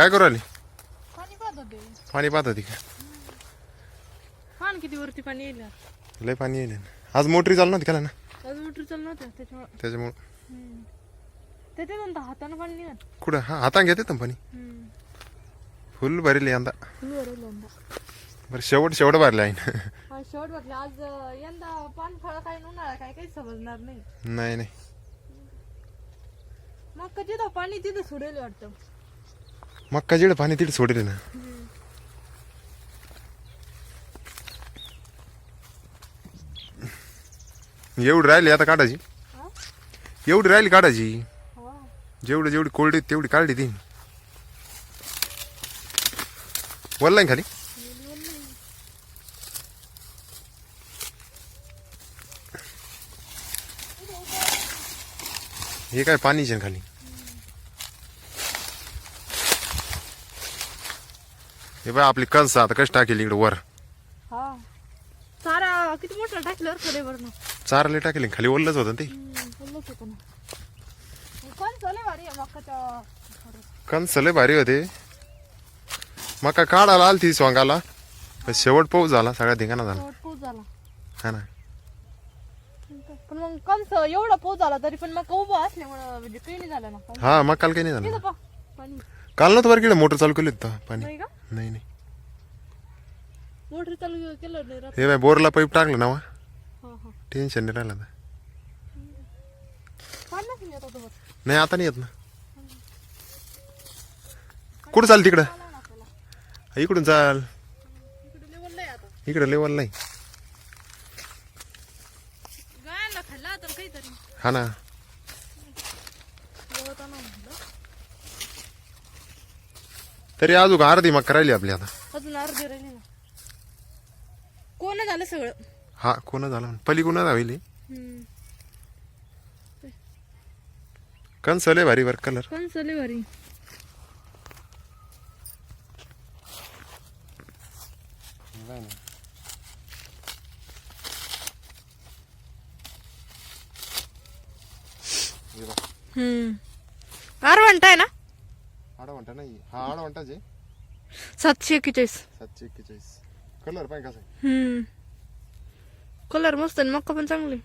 काय करू आली पाणी पाहत होते. पाणी पाहत होती का? पान किती वरती पाणी येईल लय पाणी येईल आज मोटरी चालू नव्हती का ना? आज मोटर चालू नव्हतं त्याच्यामुळे. त्याच्यामुळं. त्याच्यातून तर हातानं पाणी निघत कुठं? हा हातान घेते ना पाणी. फुल भरेल यंदा. फुल भरेल यंदा. बरं शेवट शेवट भरले आहे आज शेवट म्हटलं आज अं, यंदा पान फळ काय उन्हाळा काय काही समजणार नाही. नाही नाही. मग कधी तो पाणी तिथं सोडेल वाटतं. मक्का जिडं पाणी तिथे सोडेल ना. एवढी राहिली आता काढायची? एवढी राहिली काढायची. हा. जेवढी जेवढी कोल्डी तेवढी काढली ती वल्ला खाली. हे काय पाणीचे ना खाली. हे बाय आपली कणस आता कशी टाकेल इकडे वर? हा. किती मोठा खरे ना चारले टाकेल खाली ओललंच होतं ते. कणस लय भारी होते. मका काढायला आली ती स्वांगाला पण शेवट पाऊस झाला सगळा धिंगाणा झाला शेवट पाऊस झाला. हा ना. पण मग कंस एवढा पाऊस झाला तरी पण मग उभं असल्यामुळं म्हणजे काही नाही झालं ना. हा मग काल काही नाही झालं. पाणी. काल बरं केलं मोटर चालू केली होती पाणी. नाही का? नाही नाही. मोटर चालू केलं नाही रात हे बाय बोरला पाईप टाकलं ना वा. हा हा. टेन्शन नाही राहिलं आता. पाणी नाही येत आता नाही येत ना. कुठं चाल तिकडं? ना इकडून चाल. इकडे लेवल नाही आता. इकडं लेवल नाही. गायांना खाल्ला तर काहीतरी. हा ना गवत आणा म्हटलं तरी अजून अर्धी मग राहिली आपली आता. अजून अर्धी राहिली ना. कोण झालं सगळं? हा कोण झालं पलीकडून राहिली. हम्म. लय भारी वर कलर कोण चालू भारी. हम्म. आर आहे ना? आडा म्हणता नाही हा आडा म्हणताचे सातशे एक्केचाळीस. सातशे एक्केचाळीस. कलर पाहिजे कसा आहे? हम्म. कलर मस्त आहे मक्का पण चांगली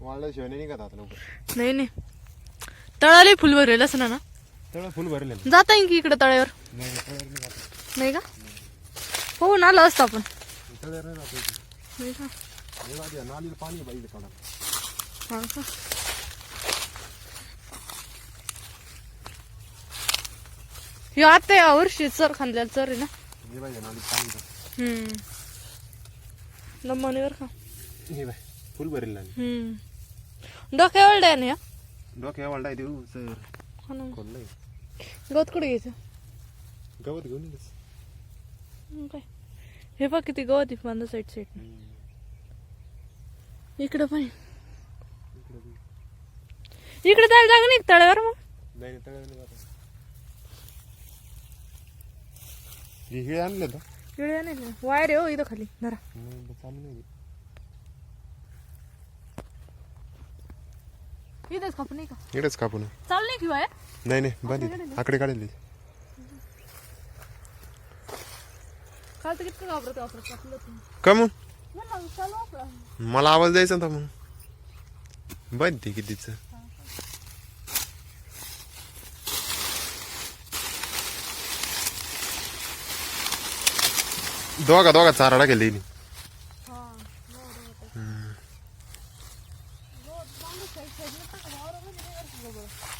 वाळल्याशिवाय नाही निघत आता लवकर. नाही नाही. तळाला फुल भरेल असं ना तेवढं फुल भरले ना जाता येईल की इकडे तळ्यावर? नाही तळ्यावर नाही जात. नाही का? होऊन आलं असतं आपण. तळ्यावर नाही जात. नाही का? हे माझ्या नालीला पाणी आहे बाई काढा हा का? ह्यो आता या वर्षी चर खांदलेला चर आहे ना. हे बाई नालीत पाणी आहे. हम्म. दमानीवर का हे बाय फुल भरेल नाली. हम्म. डोक्यावर डॅन या? डोक्या वाळडाय देऊ सर. हा ना. खोललंय गवत कुठे घ्यायचं? गवत घेऊन हम्म, काय? हे बघ किती गवत आहे बांधा साईड साईड इकडं पण. इकडे जायला जागा नाही का तळ्यावर मग? नाही नाही तळ्यावर नाही जात. हे आणलं तर इकडे नाही. वायर आहे हो इथं खाली. धरा. नाही चालू नाही. इथंच कापू नाही का? इकडेच कापून चालू नाही की वायर नाही नाही आकडे काढले काल तर किती वापरत वापरत? कापलं तुम्ही का मग? म्हणलं, चालू वापरा. मला आवाज द्यायचा ना मग. बंद ती कितीच? दोघा दोघा चाराडा गेले हा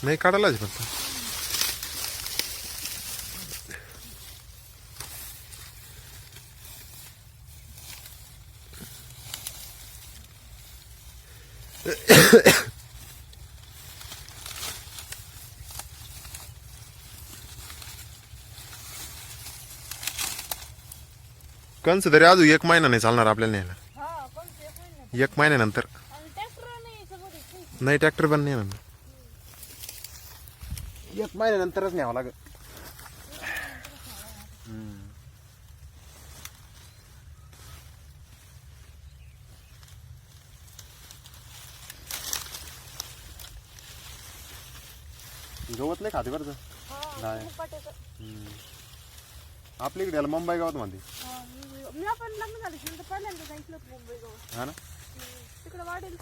नाही काढायलाच फक्त. कंस तरी अजून एक महिना नाही चालणार आपल्याला न्यायला हा पण ते पण नाही. एक महिन्यानंतर आणि ट्रॅक्टर नाही याच्यामध्ये. नाही ट्रॅक्टर पण नाही ना एक महिन्यानंतरच न्यावं लागत गवत नाही खाते बरं का. हा, नाही. आपल्या इकडे याला मुंबई गावात म्हणते. हा, मी आपण लग्न झालं नंतर पहिल्यांदा होतं मुंबई गावात. हा ना? तिकडे वाढेल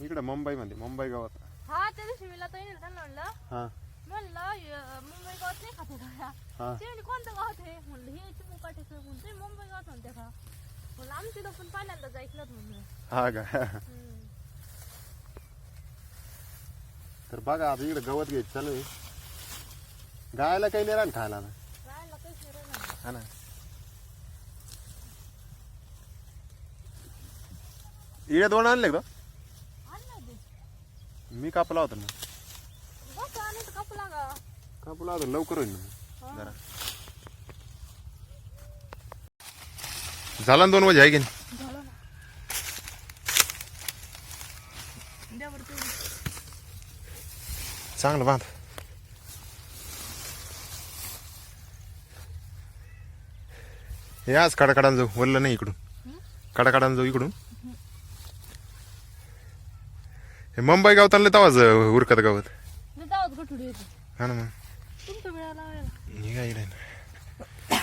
इकडे मुंबई म्हणते मुंबई गावात. हा त्या दिवशी मी लता येईल त्यांना म्हणलं. हा. मुंबई गावात नाही खाते का हा. ते कोणतं गावात आहे? म्हणलं हे मुंबई गावात म्हणते का? म्हणलं पण पहिल्यांदाच ऐकलं होतं म्हणलं हा का? हम्म. तर बघा आता इकडे गवत घ्यायचं चालू आहे. गायला काही नाही. खायला राहिलं. हा ना. इकडे दोन आणले का. मी कापला होता ना. कापला होता लवकर होईल ना. जरा. झाला ना दोन वाजे आहे की नाही? ना. चांगलं बांध. हे आज कडाकडान जाऊ वरलं नाही इकडून? कडाकडान जाऊ इकडून. हे मुंबई गावतानले तवाच उरकत गावात. हा ना मग. हे काय इकडे? ना.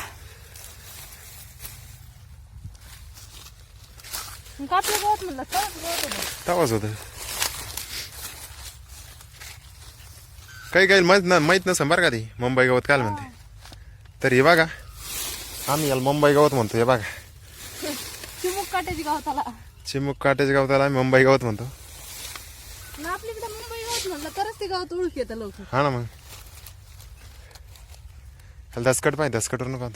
गावात म्हणलं गावात होतं. तवाच होत. काही काही माहीत ना माहीत नसेल बरं का ती मुंबई गावात काय म्हणते. तर हे बघा. आम्ही याला मुंबई गावात म्हणतो हे बघा. चिमुक काट्याची गावाताला चिमुक काटेच गाव त्याला आम्ही मुंबई गावात म्हणतो. ना आपल्याकडे मुंबई गावात म्हणलं तरच ते गावात ओळख येतं लवकर. हा ना मग. दसकट पाहिजे दसकटवर नको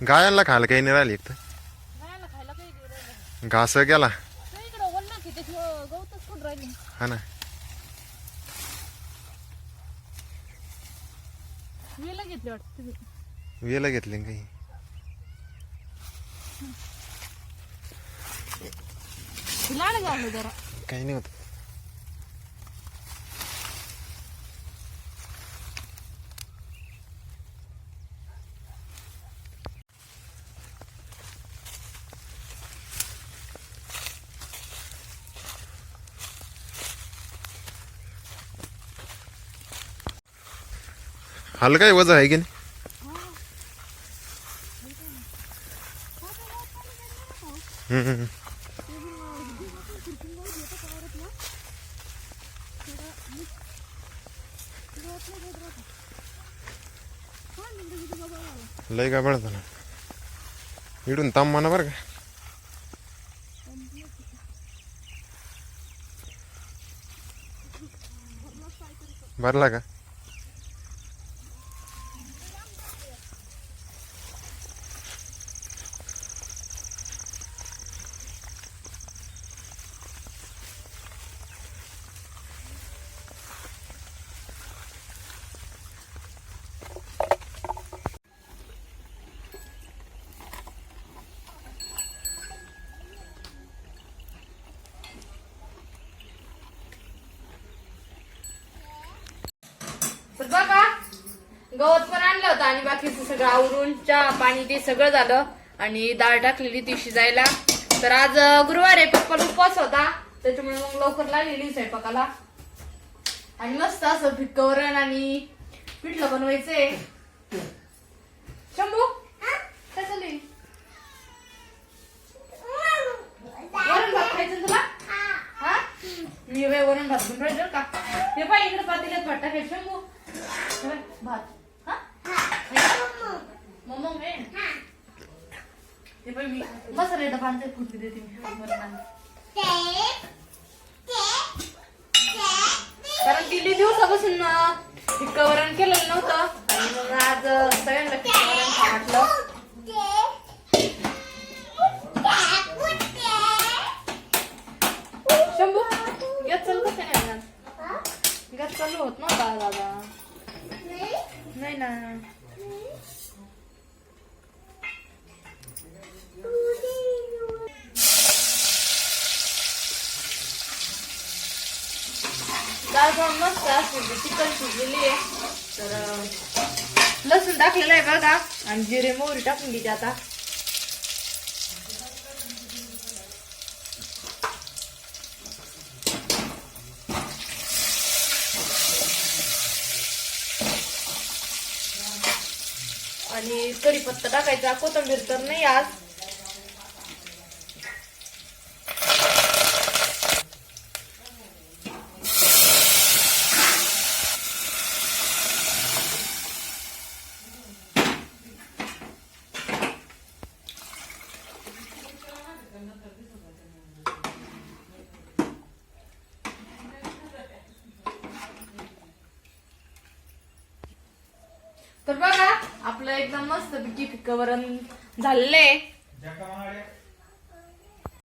गायांना खायला काही नाही राहिली एक तर गायला खायला काही देऊ राहिलं. घास गेला. नाही इकडं वल्ल की त्याची गवतच कोण राहिली? हा ना. वेला घेतली वाटतं तुम्ही वेला घेतले ना काही. जरा. काही नाही होत. हलका काय? वजन आहे की नाही? हम्म, हम्म, लय काय बळत ना इडून ताम म्हणा बरं का. भरला का तर बघा गवत पण आणलं होतं आणि बाकीचं सगळं आवरून चहा पाणी ते सगळं झालं. आणि डाळ टाकलेली ती शिजायला. तर आज गुरुवार आहे पप्पा उपवास होता. त्याच्यामुळे मग लवकर लागलेली स्वयंपाकाला. आणि मस्त असं फिक्क वरण आणि पिठलं बनवायचंय. शंभू काय चालू वरण भात खायचं तुला? हा? मी वरण भात बनवायचं का? हे पाहिजे इकडे पातेल्यात भात टाकायचं शंभू. भात हा मम्मा हे ते पण मी मसाला येतं पानते फुटली देते मी. वरण आणि. कारण दिल्ली दिवसापासून अं, वरण केलेलं नव्हतं. आणि मग आज सगळ्यांना फिक्क वाटलं. शंभू गॅस चालू कसं नाही? गॅस चालू होत नव्हता दादा. नाही ना. डाळ पण मस्त असते चिकन शिजलेली आहे. तर लसूण टाकलेलं आहे बघा. आणि जिरे मोहरी टाकून घ्यायची आता. आणि कढीपत्ता टाकायचा. कोथिंबीर तर नाही आज तर बघा आपलं एकदम मस्त पिकी पिकवरण झालेलं आहे.